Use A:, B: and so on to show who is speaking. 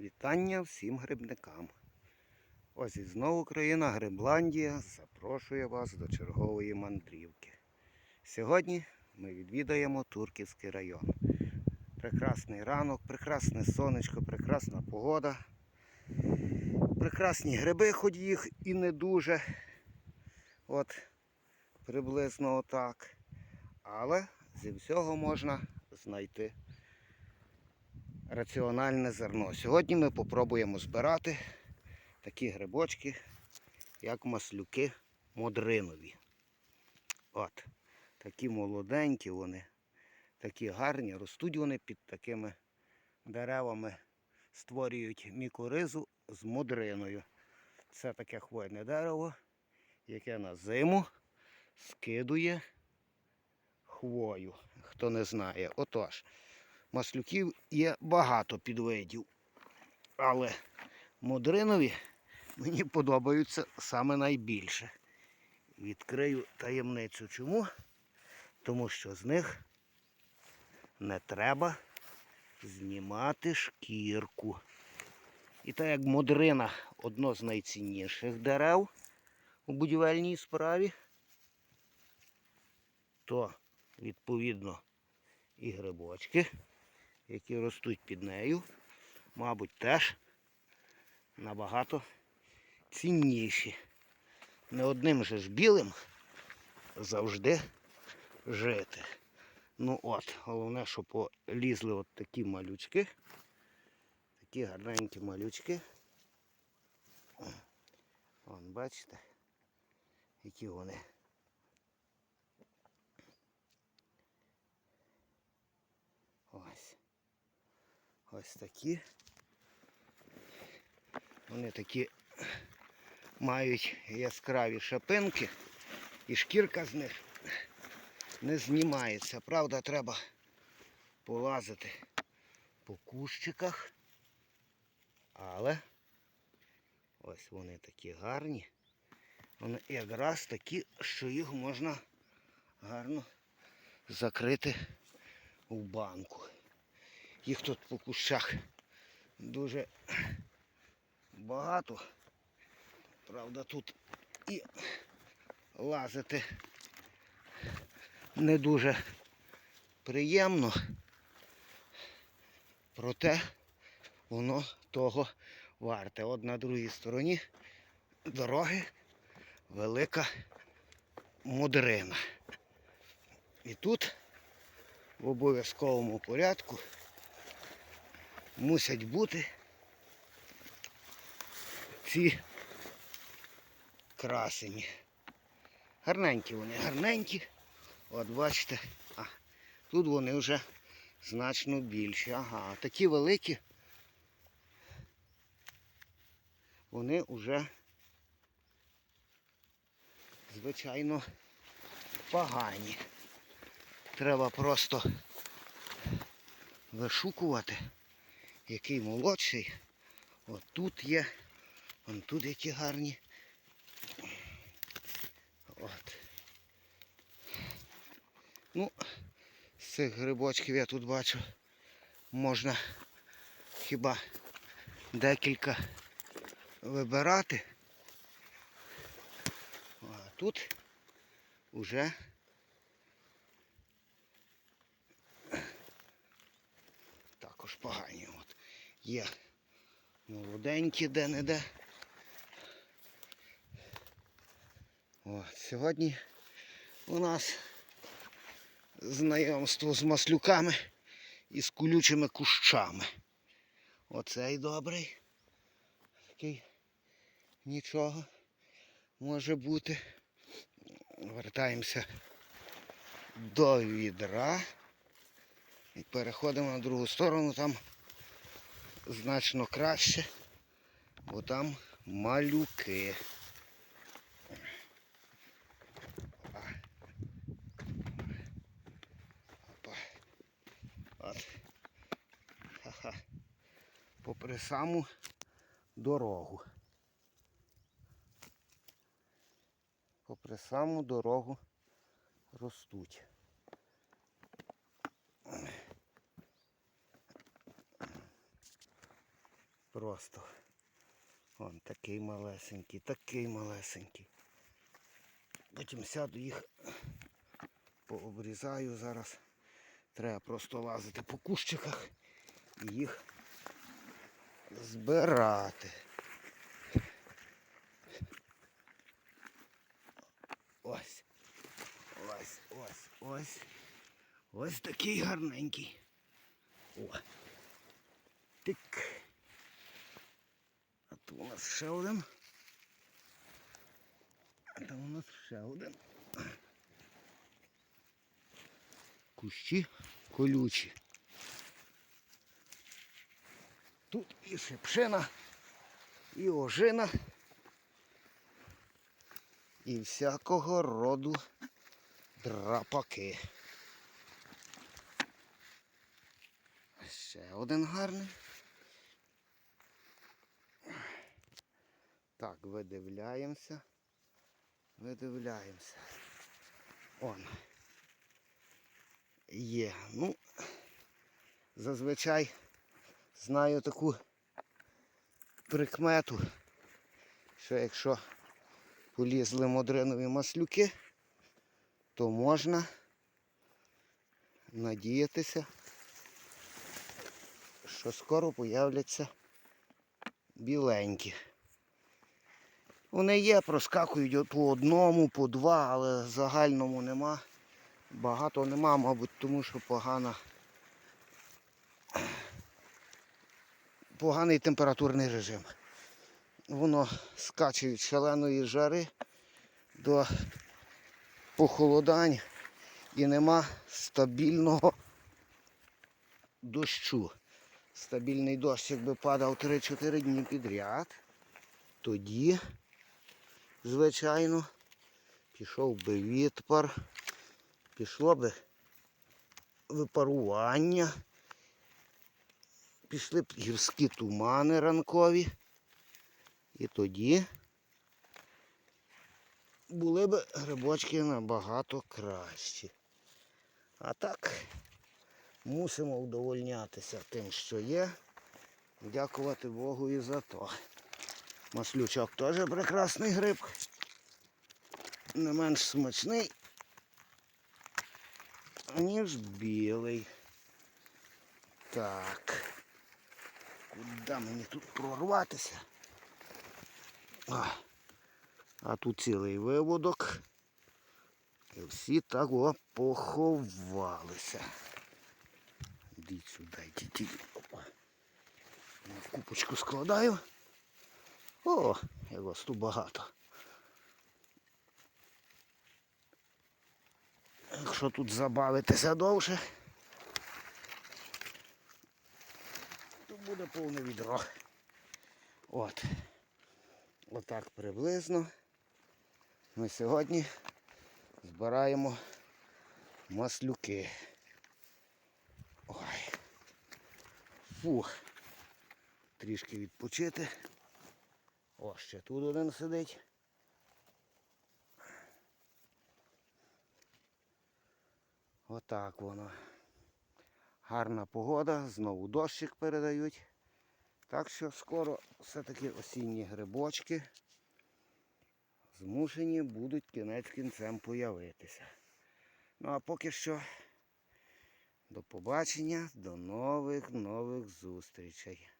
A: Вітання всім грибникам. Ось і знову країна Грибландія запрошує вас до чергової мандрівки. Сьогодні ми відвідаємо Турківський район. Прекрасний ранок, прекрасне сонечко, прекрасна погода. Прекрасні гриби, хоч їх і не дуже. От приблизно отак. Але зі всього можна знайти раціональне зерно. Сьогодні ми попробуємо збирати такі грибочки, як маслюки модринові. От, такі молоденькі вони, такі гарні, ростуть вони під такими деревами, створюють мікоризу з модриною. Це таке хвойне дерево, яке на зиму скидує хвою. Хто не знає. Отож, маслюків є багато підвидів. Але модринові мені подобаються саме найбільше. Відкрию таємницю. Чому? Тому що з них не треба знімати шкірку. І так як модрина одно з найцінніших дерев у будівельній справі, то відповідно і грибочки, які ростуть під нею, мабуть, теж набагато цінніші. Не одним же ж білим завжди жити. Ну от, головне, що полізли от такі малючки. Такі гарненькі малючки. Вон, бачите, які вони. Ось. Ось такі. Вони такі мають яскраві шапинки і шкірка з них не знімається. Правда, треба полазити по кущиках. Але ось вони такі гарні. Вони якраз такі, що їх можна гарно закрити в банку. Їх тут по кущах дуже багато. Правда, тут і лазити не дуже приємно. Проте воно того варте. От на другій стороні дороги велика модрина. І тут в обов'язковому порядку мусять бути ці красені. Гарненькі вони, гарненькі. От бачите, а, тут вони вже значно більші. Ага, такі великі. Вони вже, звичайно, погані. Треба просто вишукувати, який молодший. От тут є. Вон тут які гарні. От. Ну, з цих грибочків я тут бачу. Можна хіба декілька вибирати. А тут уже також погані. От. Є молоденькі де-не-де. От, сьогодні у нас знайомство з маслюками і з колючими кущами. Оцей добрий. Такий нічого може бути. Вертаємося до відра. І переходимо на другу сторону, там значно краще, бо там малюки. Опа. От. Ха-ха. Попри саму дорогу. Попри саму дорогу ростуть. Просто. Вон такий малесенький, такий малесенький. Потім сяду їх, пообрізаю зараз. Треба просто лазити по кущиках і їх збирати. Ось. Ось, ось, ось. Ось такий гарненький. О. Тик. Нас ще один. Там у нас ще один. Кущі колючі. Тут і шипшина, і ожина, і всякого роду драпаки. Ще один гарний. Так, видивляємося. Видивляємося. Он. Є. Ну, зазвичай знаю таку прикмету, що якщо полізли модринові маслюки, то можна надіятися, що скоро появляться біленькі. Вони є, проскакують по одному, по два, але загальному нема. Багато нема, мабуть, тому що погана. Поганий температурний режим. Воно скаче від шаленої жари до похолодань і нема стабільного дощу. Стабільний дощ, якби падав 3-4 дні підряд, тоді, звичайно, пішов би відпар, пішло би випарування, пішли б гірські тумани ранкові. І тоді були б грибочки набагато кращі. А так мусимо вдовольнятися тим, що є. Дякувати Богу і за то. Маслючок теж прекрасний гриб. Не менш смачний, ніж білий. Так. Куди мені тут прорватися? А, а тут цілий виводок. І всі так о, поховалися. Йдіть сюди, йдіть. В купочку складаю. О, як вас тут багато. Якщо тут забавитися довше, то буде повне відро. От. Отак приблизно. Ми сьогодні збираємо маслюки. Ой. Фух. Трішки відпочити. О, ще тут один сидить. Отак воно. Гарна погода, знову дощик передають. Так що скоро все-таки осінні грибочки змушені будуть кінець кінцем появитися. Ну а поки що до побачення, до нових нових зустрічей.